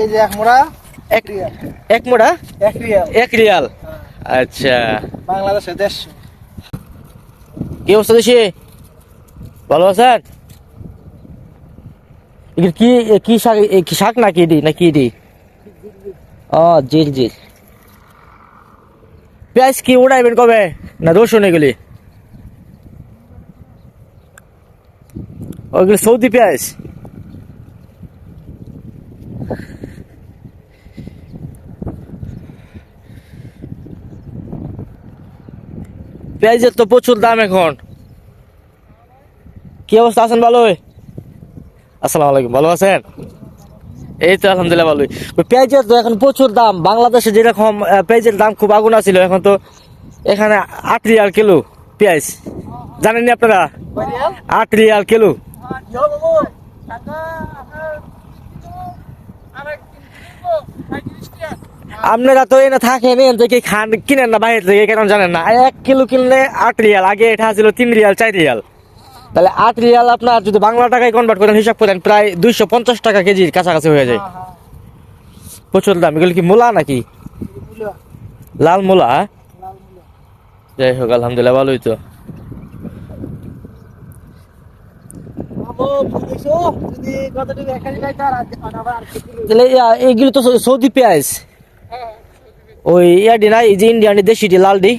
এই যে এক মোড়া এক রিয়াল। এক মোড়া? এক রিয়াল। এক রিয়াল? আচ্ছা। বাংলাদেশে দেড়শো। কি অবস্থা দেশে? ভালো আছেন? কি কি শাক কি শাক নাকি এটি? না কি এটি? ও জিল জিল পেঁয়াজ কি উড়াইবেন কবে? না রসুন এগুলি? ওগুলি সৌদি পেঁয়াজ। পেঁয়াজের তো প্রচুর দাম এখন। কি অবস্থা আছেন ভালোই আসসালামু আলাইকুম, ভালো আছেন? এই তো আলহামদুলিল্লাহ ভালোই। পেঁয়াজের তো এখন প্রচুর দাম। বাংলাদেশে যেরকম পেঁয়াজের দাম খুব আগুন ছিল, এখন তো এখানে আট রিয়াল কিলো পেঁয়াজ। জানেননি আপনারা? আট রিয়াল কিলো। টাকা আপনার তো এনে থাকেন এখান থেকে খান কিনেন না বাইরে থেকে কেন জানেন না? এক কিলো কিনলে আট রিয়াল আগে এটা ছিল তিন রিয়াল চার রিয়াল। তাহলে আট রিয়াল আপনার যদি বাংলা টাকায় কনভার্ট করেন হিসাব করেন প্রায় দুইশো পঞ্চাশ টাকা কেজির কাছাকাছি হয়ে যায়। প্রচুর দাম এগুলো কি মূলা নাকি? লাল মূলা? যাই হোক আলহামদুলিল্লাহ ভালোই তো। তাহলে এইগুলো তো সৌদি পেঁয়াজ। ওই ইয়াডি না, এই যে ইন্ডিয়ানি দেশিটি লালডি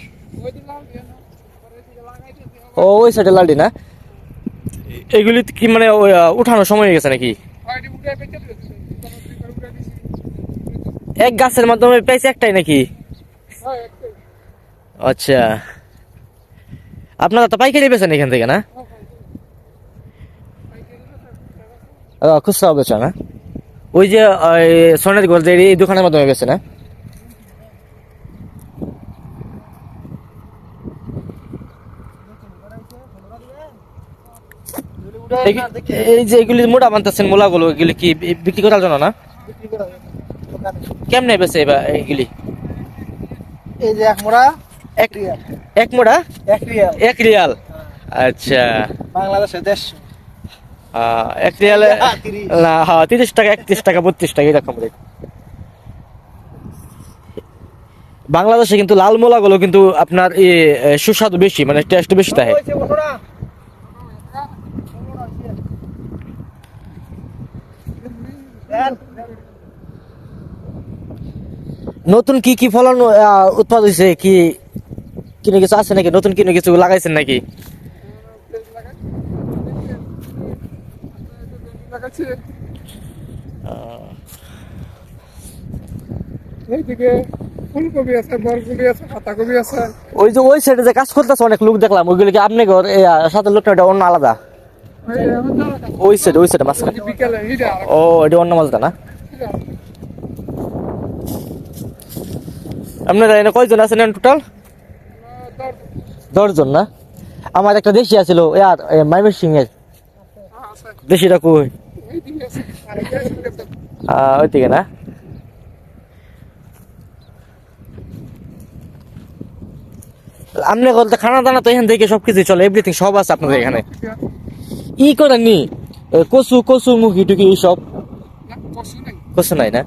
ও, ওই সাইডে লালডি না? এগুলি কি মানে উঠানোর সময় হয়ে গেছে নাকি? এক গাছের মাধ্যমে পেয়েছে একটাই নাকি? আচ্ছা। আপনারা তো পাইকারি বেছেন এখান থেকে, না? খুচরা বেচা না? ওই যে সোনার গোলদের এই দোকানের মাধ্যমে বেছে না? এই- যে এগুলি মোটা বানতেছেন মোলাগুলো এগুলি কি বিক্রি করার জন্য না? কেমনে বেছে এবার এইগুলি এই যে এক মোড়া এক রিয়াল। এক মোটা এক রিয়াল। এক রিয়াল? হ্যাঁ, আচ্ছা। বাংলাদেশে দেড়শো। এক রিয়ালে হ্যাঁ। না হ্যাঁ তিরিশ টাকা একত্রিশ টাকা বত্রিশ টাকা এরকম রেট। বাংলাদেশে কিন্তু লাল মোলাগুলো কিন্তু আপনার সুস্বাদু বেশি মানে টেস্ট বেশি থাকে। নতুন কি কি ফলন উৎপাদ হয়েছে কি কিনে কিছু আছে নাকি? নতুন কিনে কিছু লাগাইছেন নাকি? ওই যে ওই সাইডে যে কাজ করতেছে অনেক লোক দেখলাম। ওইগুলো কি আপনি সাথে লোকটা অন্য আলাদা। ওই সাইডে ওই সাইডে মাঝখানে। ও এটা অন্য মাছটা না? আপনারা এনে কয়জন আছেন টোটাল দশজন না? আমার একটা দেশি আছিল ইয়ার মাইমের সিং এর দেশিটা কই। আহ, ওইদিকে না? আপনি বলতে খানা দানা তো এখান থেকে সবকিছু চলে এভরিথিং সব আছে আপনাদের এখানে। ই করেননি? কচু কচু মুখি টুকি সব না, কষ্ট কচু নাই না?